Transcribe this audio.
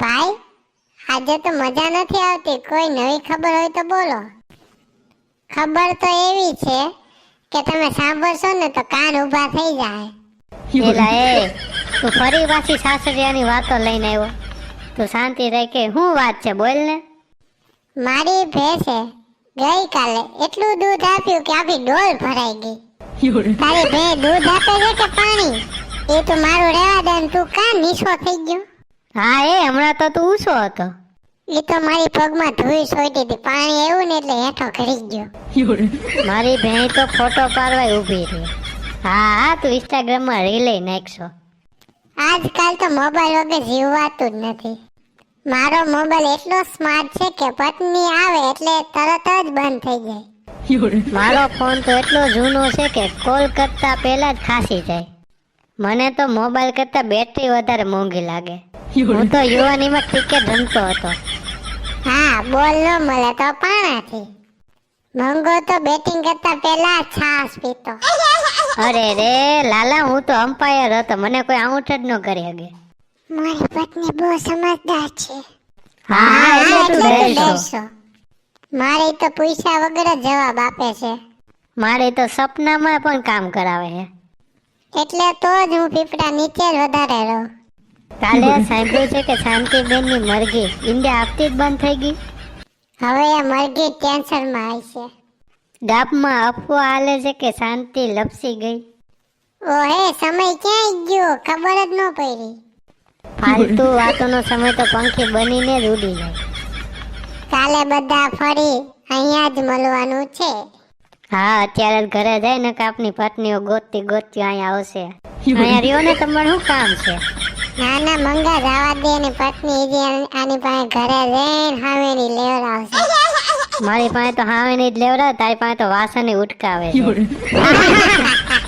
ભાઈ આજે તો મજા નથી આવતી. કોઈ નવી ખબર હોય તો બોલો. ખબર તો એવી છે કે તમે સાંભળશો ને તો કાન ઊભા થઈ જાય. એલા એ તું ફરી પાછી સાસરિયાની વાતો લઈને આવ્યો. તું શાંતિ રહી કે શું વાત છે બોલ ને. મારી ભેંસે ગઈકાલે એટલું દૂધ આપ્યું કે આખી ડોલ ભરાઈ ગઈ. તારી ભેં દૂધ આપે છે કે પાણી? એ તો મારું રહેવા દે તું કાં નીસો થઈ ગયો? હા એ હમણાં તો તું ઊંચો હતો. એ તો મારી પગમાં ધૂળ સોટી હતી. પાણી આવ્યું ને એટલે હેઠો ખરી ગયો. મારી બહેન તો ફોટો પાડવા ઊભી રહી. હા હા તું ઇન્સ્ટાગ્રામમાં રીલે નાખશો. આજકાલ તો મોબાઈલ વગર જીવવાતું જ નથી. મારો મોબાઈલ એટલો સ્માર્ટ છે કે પત્ની આવે એટલે તરત જ બંધ થઈ જાય. મારો ફોન તો એટલો જૂનો છે કે કોલ કરતા પહેલા જ ખાસી જાય. મને તો મોબાઈલ કરતા બેટરી વધારે મોંઘી લાગે. હું તો યુવાનીમાં ક્રિકેટ રમતો હતો. હા બોલ ન મળે તો પાણાથી. મંગો તો બેટિંગ કરતા પહેલા છાસ પીતો. અરે રે લાલા હું તો અમ્પાયર હતો. મને કોઈ આઉટ જ ન કરી શકે મારી પત્ની બહુ સમજદાર છે. હા હા એટલે તું. મારી તો પૈસા વગર જ જવાબ આપે છે. મારે તો સપનામાં પણ કામ કરાવે છે. એટલે તો જ હું પીપળા નીચે જ વધારે રહું. કાલે સાંભળ્યું છે કે શાંતિબેનની મરઘી ઈંડા આપતી જ બંધ થઈ ગઈ? હવે આ મરઘી ટેન્શનમાં આવી છે. ડાબમાં અફવા હાલે છે કે શાંતિ લપસી ગઈ? ઓહે સમય ક્યાં ગયો? ખબર જ ન પડી. ફાલતુ વાતોનો સમય તો પંખી બનીને જ ઉડી જાય. કાલે બધા ફરી અહીંયા જ મળવાનું છે. હા અત્યારે જ ઘરે જાય ને કે આપની પત્નીઓ ગોતતી ગોતતી અહીંયા આવશે. અહીંયા રહ્યો ને તમારે શું કામ છે? નાના મંગા જવા દે એની પત્ની જે આની પાસે ઘરે જઈને હાવેની લેવડાવશે મારી પાસે તો હાવે નહીં જ લેવડાવે તારી પાસે તો વાસણ ઉટકાવે છે.